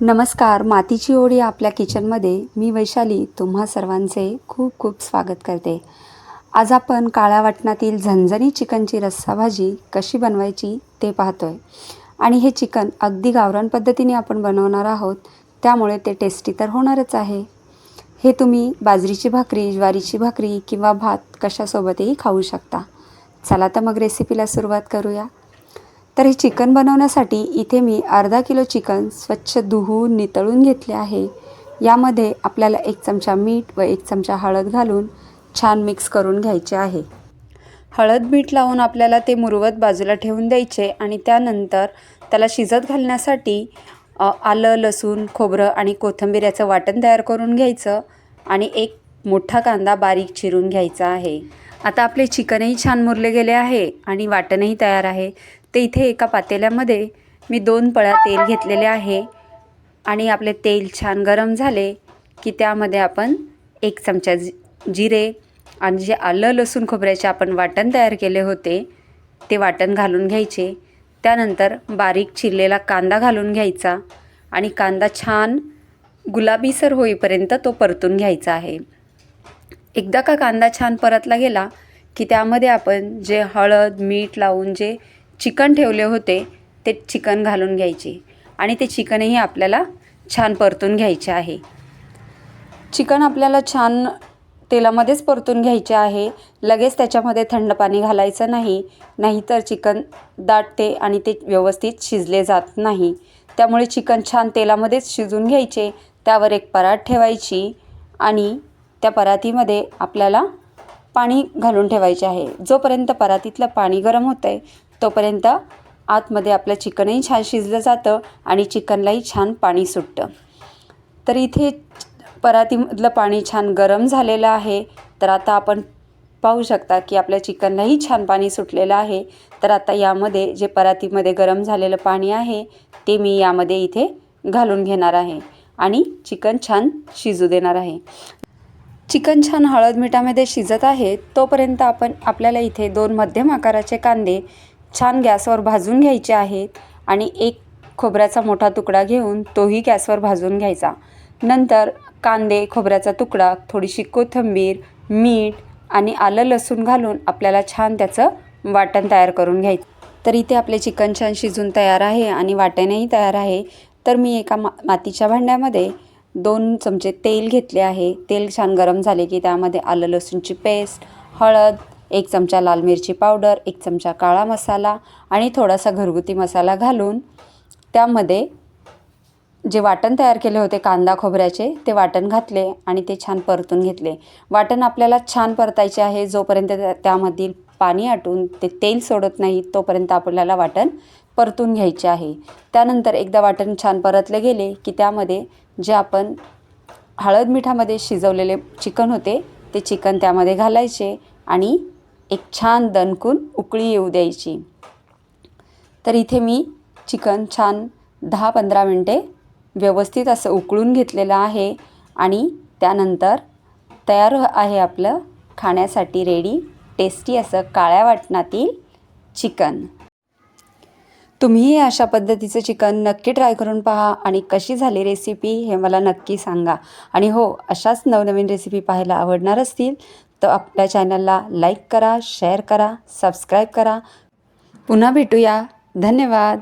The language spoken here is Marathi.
नमस्कार मातीची ओढी आपल्या किचनमध्ये. मी वैशाली तुम्हा सर्वांचे खूप खूप स्वागत करते. आज आपण काळ्या वाटणातील झणझणी चिकनची रस्सा भाजी कशी बनवायची ते पाहतोय. आणि हे चिकन अगदी गावरान पद्धतीने आपण बनवणार आहोत. त्यामुळे ते टेस्टी तर होणारच आहे. हे तुम्ही बाजरीची भाकरी ज्वारीची भाकरी किंवा भात कशासोबतही खाऊ शकता. चला तर मग रेसिपीला सुरुवात करूया. तर हे चिकन बनवण्यासाठी इथे मी अर्धा किलो चिकन स्वच्छ धुवून नितळून घेतले आहे. यामध्ये आपल्याला एक चमचा मीठ व एक चमचा हळद घालून छान मिक्स करून घ्यायचे आहे. हळद मीठ लावून आपल्याला ते मुरवत बाजूला ठेवून द्यायचे आणि त्यानंतर त्याला शिजत घालण्यासाठी आलं लसूण खोबरं आणि कोथिंबीर याचं वाटण तयार करून घ्यायचं आणि एक मोठा कांदा बारीक चिरून घ्यायचा आहे. आता आपले चिकनही छान मुरले गेले आहे आणि वाटणही तयार आहे. ते इथे एका पातेल्यामध्ये मी दोन पळ्या तेल घेतलेले आहे आणि आपले तेल छान गरम झाले की त्यामध्ये आपण एक चमचा जि जिरे आणि जे आलं लसूण खोबऱ्याचे आपण वाटण तयार केले होते ते वाटण घालून घ्यायचे. त्यानंतर बारीक चिरलेला कांदा घालून घ्यायचा आणि कांदा छान गुलाबीसर होईपर्यंत तो परतून घ्यायचा आहे. एकदा का कांदा छान परतला गेला की त्यामध्ये आपण जे हळद मीठ लावून जे चिकन ठेवले होते ते चिकन घालून घ्यायचे. आणि ते चिकनही आपल्याला छान परतून घ्यायचे आहे. चिकन आपल्याला छान तेलामध्येच परतून घ्यायचे आहे. लगेच त्याच्यामध्ये थंड पाणी घालायचं नाही. नाहीतर चिकन दाटते आणि ते व्यवस्थित शिजले जात नाही. त्यामुळे चिकन छान तेलामध्येच शिजून घ्यायचे. त्यावर एक परात ठेवायची आणि त्या परातीमध्ये आपल्याला पाणी घालून ठेवायचे आहे. जोपर्यंत परातीतलं पाणी गरम होतं आहे तोपर्यंत आतमध्ये आपलं चिकनही छान शिजलं जातं आणि चिकनलाही छान पाणी सुटतं. तर इथे परातीमधलं पाणी छान गरम झालेलं आहे. तर आता आपण पाहू शकता की आपल्या चिकनलाही छान पाणी सुटलेलं आहे. तर आता यामध्ये जे परातीमध्ये गरम झालेलं पाणी आहे ते मी यामध्ये इथे घालून घेणार आहे आणि चिकन छान शिजू देणार आहे. चिकन छान हळद मिठामध्ये शिजत आहे. तोपर्यंत आपण आपल्याला इथे दोन मध्यम आकाराचे कांदे छान गॅसवर भाजून घ्यायचे आहेत आणि एक खोबऱ्याचा मोठा तुकडा घेऊन तोही गॅसवर भाजून घ्यायचा. नंतर कांदे खोबऱ्याचा तुकडा थोडीशी कोथिंबीर मीठ आणि आलं लसूण घालून आपल्याला छान त्याचं वाटण तयार करून घ्यायचं. तर इथे आपले चिकन छान शिजून तयार आहे आणि वाटणही तयार आहे. तर मी एका मा मातीच्या भांड्यामध्ये दोन चमचे तेल घेतले आहे. तेल छान गरम झाले की त्यामध्ये आलं लसूणची पेस्ट हळद एक चमचा लाल मिरची पावडर एक चमचा काळा मसाला आणि थोडासा घरगुती मसाला घालून त्यामध्ये जे वाटण तयार केले होते कांदा खोबऱ्याचे ते वाटण घातले आणि ते छान परतून घेतले. वाटण आपल्याला छान परतायचे आहे. जोपर्यंत त्यामधील पाणी आटून ते तेल सोडत नाही तोपर्यंत आपल्याला वाटण परतून घ्यायचे आहे. त्यानंतर एकदा वाटण छान परतले गेले की त्यामध्ये जे आपण हळद मिठामध्ये शिजवलेले चिकन होते ते चिकन त्यामध्ये घालायचे आणि एक छान दणकून उकळी येऊ द्यायची. तर इथे मी चिकन छान दहा पंधरा मिनटे व्यवस्थित असं उकळून घेतलेलं आहे आणि त्यानंतर तयार आहे आपलं खाण्यासाठी रेडी टेस्टी असं काळ्या वाटणातील चिकन. तुम्हीही अशा पद्धतीचं चिकन नक्की ट्राय करून पहा आणि कशी झाली रेसिपी हे मला नक्की सांगा. आणि हो अशाच नवनवीन रेसिपी पाहायला आवडणार असतील तर आपल्या चॅनलला लाईक करा शेअर करा सबस्क्राईब करा. पुन्हा भेटूया. धन्यवाद.